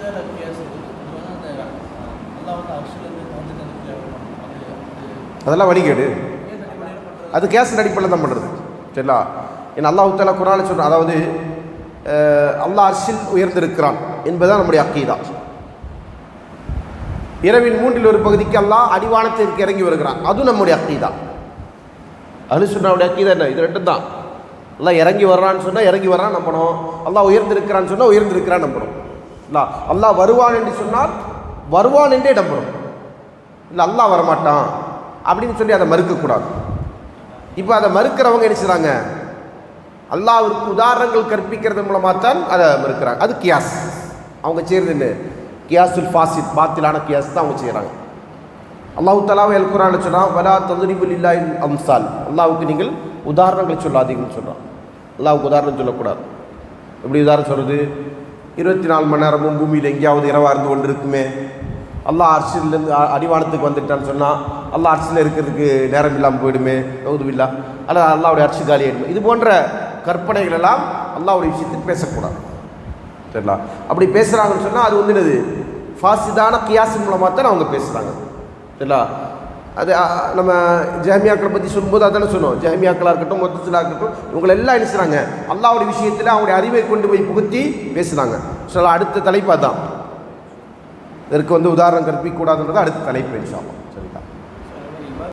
அக்கீதால அதெல்லாம் வழிகேடு அது கேஸ் அடிப்படையில் தான் பண்ணுறது சரிங்களா? ஏன்னா அல்லாஹ் தாலா குரானை சொல்ற அதாவது அல்லாஹ் அர்ஷில் உயர்ந்திருக்கிறான் என்பதுதான் நம்முடைய அக்கீதா. இரவின் மூன்றில் ஒரு பகுதிக்கு அல்லாஹ் அடிவானத்திற்கு இறங்கி வருகிறான். அதுவும் நம்முடைய அக்கீதா. அலு சொன்னாவுடைய அக்கீதா என்ன? இது ரெண்டும் தான். அல்லாஹ் இறங்கி வர்றான்னு சொன்னால் இறங்கி வர்றான் நம்பணும். அல்லாஹ் உயர்ந்திருக்கிறான்னு சொன்னால் உயர்ந்திருக்கிறான் நம்பணும். அல்லாஹ் வருவான் என்று சொன்னால் வருவான் என்றே இடம்பெறும். இல்லை அல்லாஹ் வரமாட்டான் அப்படின்னு சொல்லி அதை மறுக்கக்கூடாது. இப்போ அதை மறுக்கிறவங்க என்ன செய்கிறாங்க அல்லாஹ்விற்கு உதாரணங்கள் கற்பிக்கிறது மூலமாக தான் அதை மறுக்கிறாங்க. அது கியாஸ். அவங்க செய்கிறது என்ன? கியாசுல் ஃபாசித் பாத்திலான கியாஸ் தான் அவங்க செய்கிறாங்க அல்லாஹு தலாவை அல்குரான் சொன்னால் வலா ததுரிபுல் இல்லா அம்சால். அல்லாவுக்கு நீங்கள் உதாரணங்கள் சொல்லாதீங்கன்னு சொல்கிறான் அல்லாவுக்கு உதாரணம் சொல்லக்கூடாது. எப்படி உதாரணம் சொல்கிறது இருபத்தி நாலு மணி நேரமும் பூமியில் எங்கேயாவது இரவாக இருந்து கொண்டு இருக்குமே அல்லா அரசியலேருந்து அடிவானத்துக்கு வந்துட்டான்னு சொன்னால் அல்லா அரசியல் இருக்கிறதுக்கு நேரம் இல்லாமல் போயிடுமே. நவுதுபில்லா அல்ல அல்லாவுடைய அரசு காலி ஆயிடுமே. இது போன்ற கற்பனைகள் எல்லாம் அல்லாவுடைய விஷயத்தில் பேசக்கூடாது. சரிங்களா? அப்படி பேசுகிறாங்கன்னு சொன்னால் அது வந்து என்னது? ஃபாசிதான கியாசின் மூலமாக தான் அவங்க பேசுகிறாங்க சரிங்களா? அது நம்ம ஜஹமியாக்களை பற்றி சொல்லும்போது அதானே சொன்னோம். ஜஹமியாக்களாக இருக்கட்டும் மொத்தத்திலாக இருக்கட்டும் இவங்களை எல்லாம் என்ன செய்றாங்க? அல்லாஹ்வுடைய விஷயத்தில் அவங்களுடைய அறிவை கொண்டு போய் புகுத்தி பேசுனாங்க சொல்ல அடுத்த தலைப்பு அதான். இதற்கு வந்து உதாரணம் கற்பிக்கக்கூடாதுன்றது அடுத்த தலைப்பு இன்ஷா